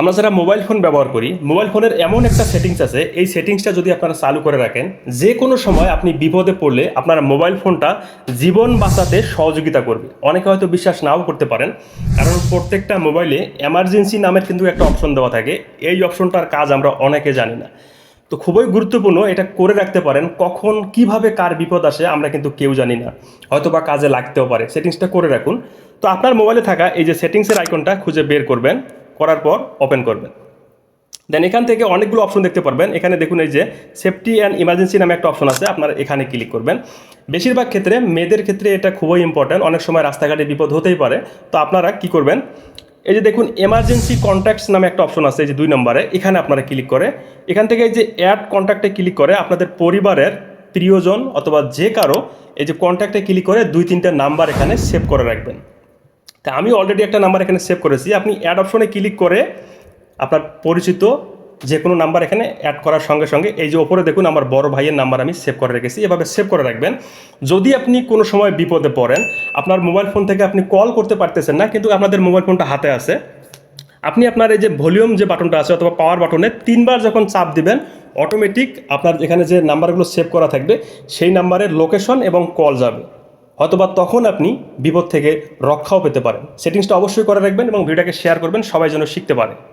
আমরা যারা mobile phone ব্যবহার করি মোবাইল ফোনের এমন একটা সেটিংস আছে, এই সেটিংসটা যদি আপনারা চালু করে রাখেন, যে কোনো সময় আপনি বিপদে পড়লে আপনার মোবাইল ফোনটা জীবন বাঁচাতে সহযোগিতা করবে। অনেকে হয়তো বিশ্বাস নাও করতে পারেন, কারণ প্রত্যেকটা মোবাইলে এমার্জেন্সি নামের কিন্তু একটা অপশন দেওয়া থাকে। এই অপশনটার কাজ আমরা অনেকে জানি না। তো খুবই গুরুত্বপূর্ণ এটা করে রাখতে পারেন, কখন কীভাবে কার বিপদ আসে আমরা কিন্তু কেউ জানি না। হয়তো বা কাজে লাগতেও পারে সেটিংসটা করে রাখুন। তো আপনার মোবাইলে থাকা এই যে সেটিংসের আইকনটা খুঁজে বের করবেন। করার পর ওপেন করবেন। দেন এখান থেকে অনেকগুলো অপশন দেখতে পারবেন। এখানে দেখুন এই যে সেফটি অ্যান্ড ইমার্জেন্সি নামে একটা অপশন আছে। আপনার এখানে ক্লিক করবেন। বেশিরভাগ ক্ষেত্রে মেয়েদের ক্ষেত্রে এটা খুবই ইম্পর্ট্যান্ট অনেক সময় রাস্তাঘাটে বিপদ হতেই পারে। তো আপনারা কি করবেন? এই যে দেখুন এমার্জেন্সি কন্ট্যাক্টস নামে একটা অপশন আছে এই যে দুই নম্বরে। এখানে আপনারা ক্লিক করে। এখান থেকে এই যে অ্যাড কন্ট্যাক্টে ক্লিক করে। আপনাদের পরিবারের প্রিয়জন অথবা যে কারও এই যে কন্ট্যাক্টে ক্লিক করে দুই তিনটা নাম্বার এখানে সেভ করে রাখবেন। তা আমি অলরেডি একটা নাম্বার এখানে সেভ করেছি। আপনি অ্যাড অপশনে ক্লিক করে আপনার পরিচিত যে কোনো নাম্বার এখানে অ্যাড করার সঙ্গে সঙ্গে এই যে ওপরে দেখুন আমার বড় ভাইয়ের নাম্বার আমি সেভ করে রেখেছি। এভাবে সেভ করে রাখবেন। যদি আপনি কোনো সময় বিপদে পড়েন, আপনার মোবাইল ফোন থেকে আপনি কল করতে পারতেছেন না, কিন্তু আপনাদের মোবাইল ফোনটা হাতে আছে, আপনি আপনার এই যে ভলিউম যে বাটনটা আছে অথবা পাওয়ার বাটনে তিনবার যখন চাপ দিবেন অটোমেটিক আপনার এখানে যে নাম্বারগুলো সেভ করা থাকবে, সেই নাম্বারের লোকেশন এবং কল যাবে। হয়তোবা তখন আপনি বিপদ থেকে রক্ষাও পেতে পারেন। সেটিংসটা অবশ্যই করে রাখবেন এবং ভিডিওটাকে শেয়ার করবেন, সবাই যেন শিখতে পারে।